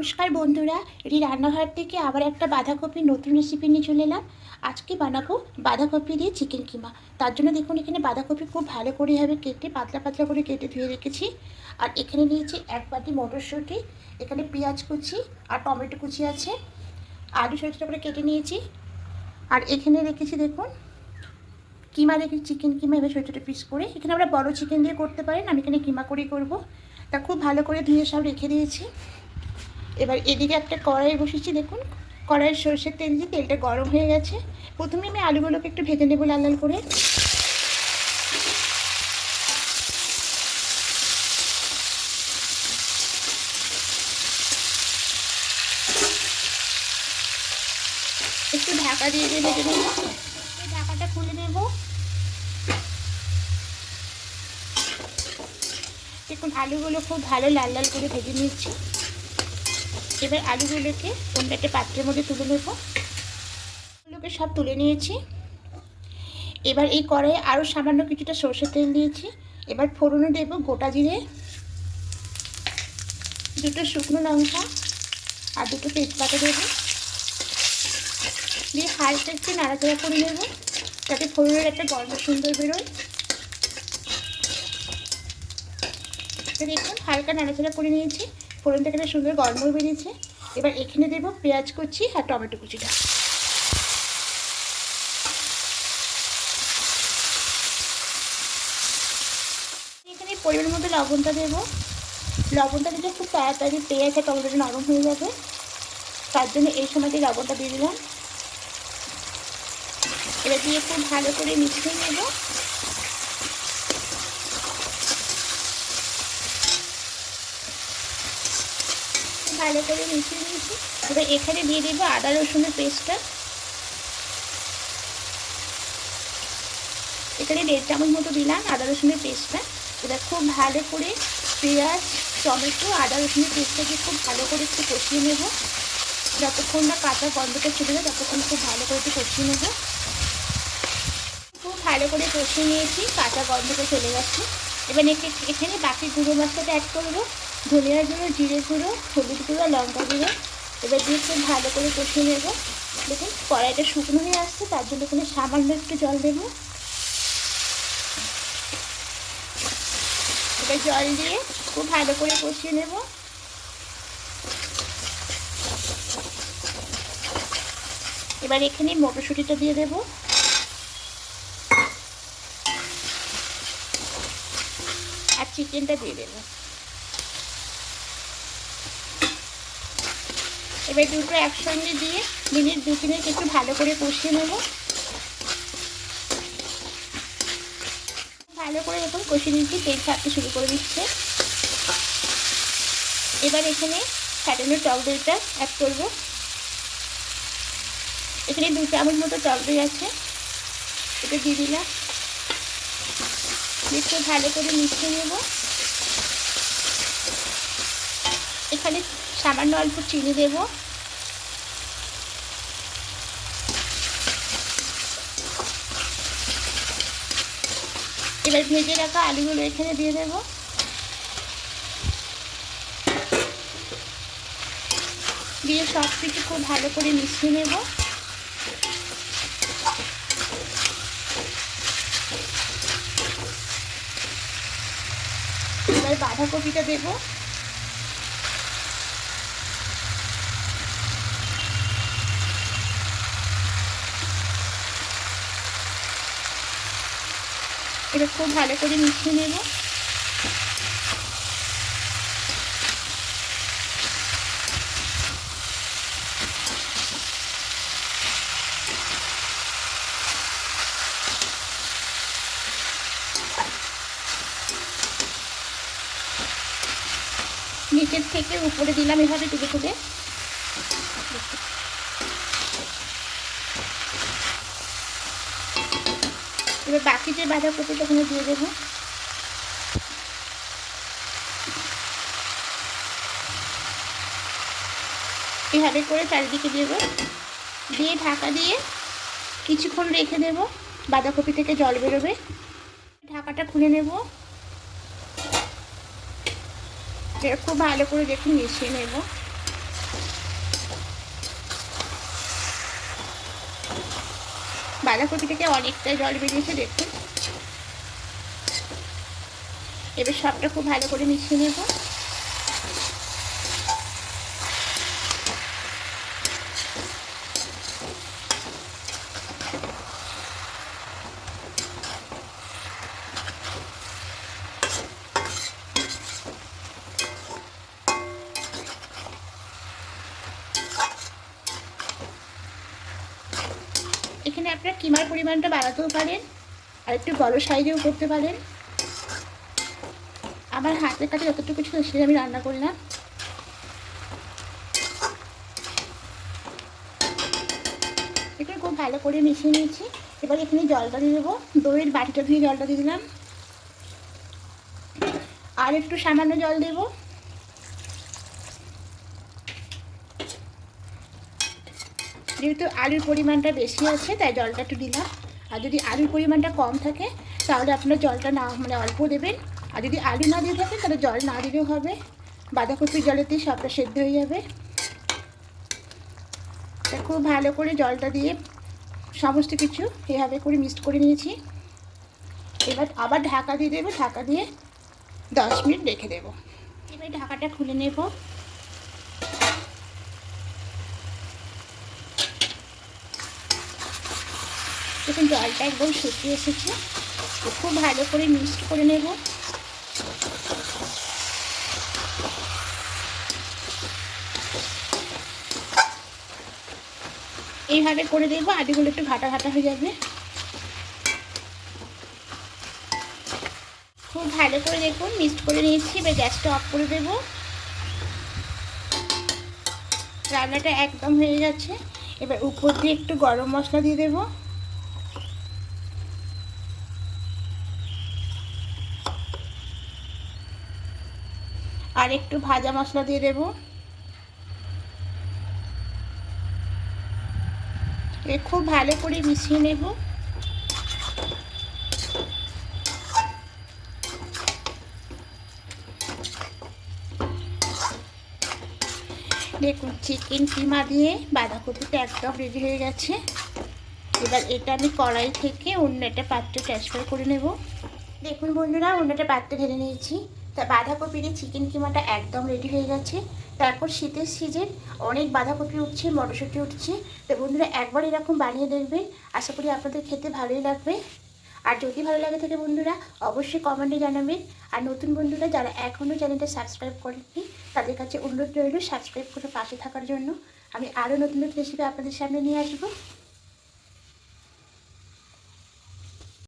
নমস্কার বন্ধুরা, এটি রান্নাঘর থেকে আবার একটা বাঁধাকপির নতুন রেসিপি নিয়ে চলে এলাম। আজকে বানাবো বাঁধাকপি দিয়ে চিকেন কিমা। তার জন্য দেখুন, এখানে বাঁধাকপি খুব ভালো করে হবে কেটে, পাতলা পাতলা করে কেটে ধুয়ে রেখেছি। আর এখানে নিয়েছি এক বাটি মটরশুঁটি, এখানে পেঁয়াজ কুচি আর টমেটো কুচি আছে। আলু ছোটো ছোটো করে কেটে নিয়েছি। আর এখানে রেখেছি দেখুন, কিমা রেখেছি চিকেন কিমা এবার ছোটো ছোটো পিস করে। এখানে আমরা বড় চিকেন দিয়ে করতে পারেন, আমি এখানে কিমা করেই করব। তা খুব ভালো করে ধুয়ে সব রেখে দিয়েছি। এবার এদিকে একটা কড়াই বসেছি, দেখুন। কড়াইয়ের সর্ষের তেল দিয়ে তেলটা গরম হয়ে গেছে। প্রথমে আমি আলুগুলোকে একটু ভেজে নেব লাল লাল করে। একটু ঢাকা দিয়ে দিয়ে ভেজে নেব। ঢাকাটা খুলে নেব। দেখুন, আলুগুলো খুব ভালো লাল লাল করে ভেজে নিচ্ছি এবার আলুগুলোকে অন্য একটা পাত্রের মধ্যে তুলে নেব। আলুগুলোকে সব তুলে নিয়েছি। এবার এই কড়াইয়ে আরও সামান্য কিছুটা সর্ষের তেল দিয়েছি। এবার ফোড়নে দেব গোটা জিরে, দুটো শুকনো লঙ্কা আর দুটো তেজপাতা দেবো। দিয়ে হালকা একটু নাড়াচাড়া করে নেব যাতে ফোড়নের একটা গন্ধ সুন্দর বেরোয়। দেখুন, হালকা নাড়াচাড়া করে নিয়েছি। ফোড়ন থেকে একটা সুন্দর গন্ধ বেরিয়েছে। এবার এখানে দেবো পেঁয়াজ কুচি আর টমেটো কুচিটা। এখানে পরিমাণ মতো লবণটা দেবো। লবণটা দিলে খুব তাড়াতাড়ি পেঁয়াজ আর টমেটোটা নরম হয়ে যাবে। তার জন্য এই সময়তে লবণটা দিয়ে দিলাম। এবার দিয়ে খুব ভালো করে মিশিয়ে নেব। ভালো করে মিশিয়ে নিয়েছি। এবার এখানে দিয়ে দেবো আদা, রসুনের পেস্টটা। এখানে দেড় চামচ মতো দিলাম আদা, রসুনের পেস্টটা। এবার খুব ভালো করে পেঁয়াজ, টমেটো, আদা, রসুনের পেস্টটাকে খুব ভালো করে একটু কষিয়ে নেব। যতক্ষণ না কাঁচা গন্ধটা চলে যায় ততক্ষণ খুব ভালো করে একটু কষিয়ে নেব। খুব ভালো করে কষিয়ে নিয়েছি, কাঁচা গন্ধটা চলে গেছে। এবার এখানে বাকি গুঁড়ো মশলাটা অ্যাড করব। ধনিয়া গুঁড়ো, জিরে গুঁড়ো, হলুদ গুঁড়ো, লঙ্কা গুঁড়ো। এবার দিয়ে খুব ভালো করে কষিয়ে নেব। দেখুন, কড়াইটা শুকনো হয়ে আসছে, তার জন্য এখানে সামান্য একটু জল দেবো। এবার জল দিয়ে খুব ভালো করে কষিয়ে নেব। এবার এখানে মটরশুঁটিটা দিয়ে দেবো। চিকেনটা দিয়ে দেবো। এবার দুটো একসঙ্গে দিয়ে মিনিট দু তিনেক একটু ভালো করে কষিয়ে নেব। ভালো করে দেখুন কষিয়ে নিচ্ছি, তেল ছাড়তে শুরু করে দিচ্ছে। এবার এখানে ফ্যাটানো টক দইটা অ্যাড করব। এখানে দু চামচ মতো টক দই আছে। এটা দিয়ে দিলাম। একটু ভালো করে মিশিয়ে নেব। এখানে সামান্য অল্প চিনি দেব। এবার ভেজে রাখা আলুগুলো এখানে দিয়ে দেব। দিয়ে সব কিছু খুব ভালো করে মিশিয়ে নেব এবার বাঁধাকপিটা দেব এটা খুব ভালো করে মিশিয়ে নেব। নিচের থেকে উপরে দিলাম এভাবে তুলে তুলে এবার বাকি যে বাঁধাকপিটা ওখানে দিয়ে দেবো। এভাবে করে চারিদিকে দেবো। দিয়ে ঢাকা দিয়ে কিছুক্ষণ রেখে দেব। বাঁধাকপি থেকে জল বেরোবে। ঢাকাটা খুলে নেব। এটা খুব ভালো করে দেখুন মিশিয়ে নেব। বাঁধাকপি থেকে অনেকটা জল বেরিয়েছে, দেখুন। এবার সবটা খুব ভালো করে মিশিয়ে নেব। আপনার কিমার পরিমাণটা বাড়াতেও পারেন? আর একটু বড় সাইজেও করতে পারেন? আমার হাতের কাছে যতটুকু ছিল সেটা আমি রান্না করলাম। এখানে খুব ভালো করে মিশিয়ে নিয়েছি। এবার এখানে জলটা দিয়ে দেবো। দইয়ের বাটিটা ধুয়ে জলটা দিয়ে দিলাম। আর একটু সামান্য জল দেবো। যেহেতু আলুর পরিমাণটা বেশি আছে, তাই জলটা একটু দিলাম। আর যদি আলুর পরিমাণটা কম থাকে, তাহলে আপনার জলটা না মানে অল্প দেবেন। আর যদি আলু না দিয়ে থাকেন তাহলে জল না দিলেও হবে। বাঁধাকপির জলেতেই সবটা সেদ্ধ হয়ে যাবে। খুব ভালো করে জলটা দিয়ে সমস্ত কিছু এভাবে করে মিক্সড করে নিয়েছি। এবার আবার ঢাকা দিয়ে দেবো, ঢাকা দিয়ে দশ মিনিট রেখে দেবো। এবার ঢাকাটা খুলে নেব। দেখুন জলটা একদম শুকিয়ে এসেছে। খুব ভালো করে মিক্সড করে নেব। এইভাবে করে দেখব, আলুগুলো একটু ঘাটা ঘাটা হয়ে যাবে। খুব ভালো করে দেখুন, মিক্সড করে নিয়েছি, এবার গ্যাসটা অফ করে দেবো। রান্নাটা একদম হয়ে গেছে এবার উপর দিয়ে একটু গরম মশলা দিয়ে দেবো। আর একটু ভাজা মশলা দিয়ে দেবো। খুব ভালো করে মিশিয়ে নেব। দেখুন চিকেন কিমা দিয়ে বাঁধাকপিটা একদম রেডি হয়ে গেছে। এবার এটা আমি কড়াই থেকে অন্য একটা পাত্রে ট্রান্সফার করে নেব। দেখুন বন্ধুরা অন্য একটা পাত্রে ঢেলে নিয়েছি। তা বাঁধাকপি দিয়ে চিকেন কিমাটা একদম রেডি হয়ে গেছে। তারপর শীতের সিজন অনেক বাঁধাকপি উঠছে, মটরশুঁটি উঠছে। তো বন্ধুরা, একবার এরকম বানিয়ে দেখবেন। আশা করি আপনাদের খেতে ভালোই লাগবে। আর যদি ভালো লাগে থাকে বন্ধুরা, অবশ্যই কমেন্টে জানাবেন। আর নতুন বন্ধুরা, যারা এখনও চ্যানেলটা সাবস্ক্রাইব করেননি, তাদের কাছে অনুরোধ রইল সাবস্ক্রাইব করে পাশে থাকার জন্য। আমি আরও নতুন নতুন রেসিপি আপনাদের সামনে নিয়ে আসব।